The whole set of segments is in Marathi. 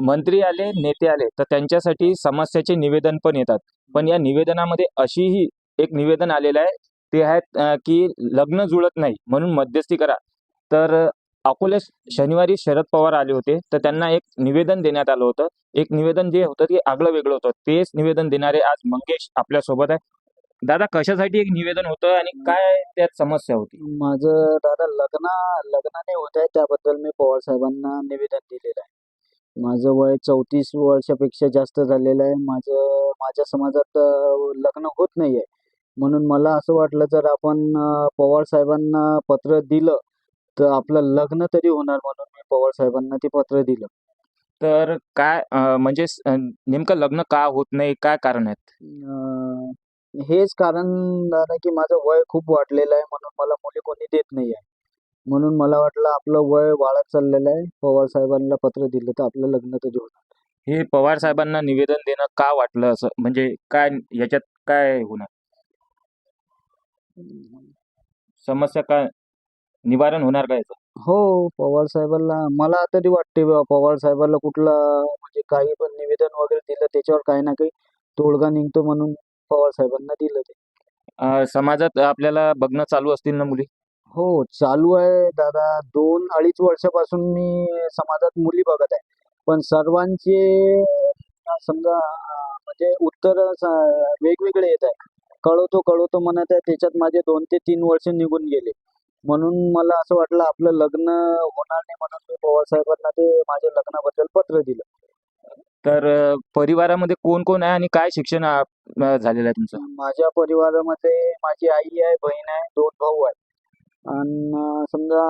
मंत्री आले नेते आले तर त्यांच्यासाठी समस्याचे निवेदन पण येतात. पण या निवेदनामध्ये अशीही एक निवेदन आलेलं आहे. ते आहेत की लग्न जुळत नाही म्हणून मध्यस्थी करा. तर अं, अकोले शनिवारी शरद पवार आले होते तर त्यांना एक निवेदन देण्यात आलं होतं. एक निवेदन जे होतं ते आगळं वेगळं होतं. तेच निवेदन देणारे आज मंगेश आपल्यासोबत आहे दादा कशासाठी एक निवेदन होतं आणि काय त्यात समस्या होती? माझं दादा लग्न लग्नाने होत आहे त्याबद्दल मी पवार साहेबांना निवेदन दिलेलं आहे. माझं वय चौतीस वर्षापेक्षा जास्त झालेलं आहे. माझं माझ्या समाजात लग्न होत नाही आहे म्हणून मला असं वाटलं जर आपण पवार साहेबांना पत्र दिलं तर आपलं लग्न तरी होणार म्हणून मी पवार साहेबांना ते पत्र दिलं. तर काय अं, म्हणजे स- अं, नेमकं लग्न का होत नाही? काय कारण आहेत? अं, हेच कारण दादा की माझं वय खूप वाढलेलं आहे. म्हणून मला मुली कोणी देत म्हणून मला वाटलं आपलं वय वाढत चाललेलं आहे. पवार साहेबांना पत्र दिलं तर आपलं लग्न तरी होणार? हे पवार साहेबांना निवेदन देणं का वाटलं असं? म्हणजे काय याच्यात काय होणार? समस्या काय निवारण होणार का याचं? हो पवार साहेबांना मला तरी वाटते बा पवार साहेबांना कुठला म्हणजे काही पण निवेदन वगैरे दिलं त्याच्यावर काही ना काही तोडगा निघतो म्हणून पवार साहेबांना दिलं ते. अं, समाजात आपल्याला बघणं चालू असतील ना मुली? हो चालू आहे दादा. दोन अडीच वर्षापासून मी समाजात मुली बघत आहे. पण सर्वांचे समजा अं, म्हणजे उत्तर वेगवेगळे येत आहे. कळवतो कळवतो म्हणत आहे. त्याच्यात माझे दोन ते तीन वर्ष निघून गेले. म्हणून मला असं वाटलं आपलं लग्न होणार नाही म्हणून मी पवार साहेबांना ते माझ्या लग्नाबद्दल पत्र दिलं. तर अं, परिवारामध्ये कोण कोण आहे आणि काय शिक्षण अं, झालेलं आहे तुमचं? माझ्या परिवारामध्ये माझी आई आहे बहीण आहे दोन भाऊ आहेत. आणि समजा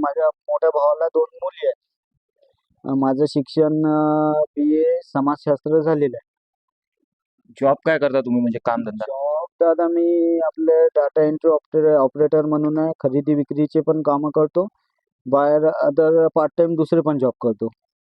माझ्या मोठ्या भावाला दोन मुली आहेत. माझं शिक्षण बी ए समाजशास्त्र झालेलं आहे. जॉब काय करता तुम्ही? म्हणजे कामधंदा? जॉब तर आता मी आपले डाटा एंट्री ऑपरेटर ऑपरेटर म्हणून आहे. खरेदी विक्रीचे पण कामं करतो. बाहेर अदर पार्ट टाइम दुसरे पण जॉब करतो.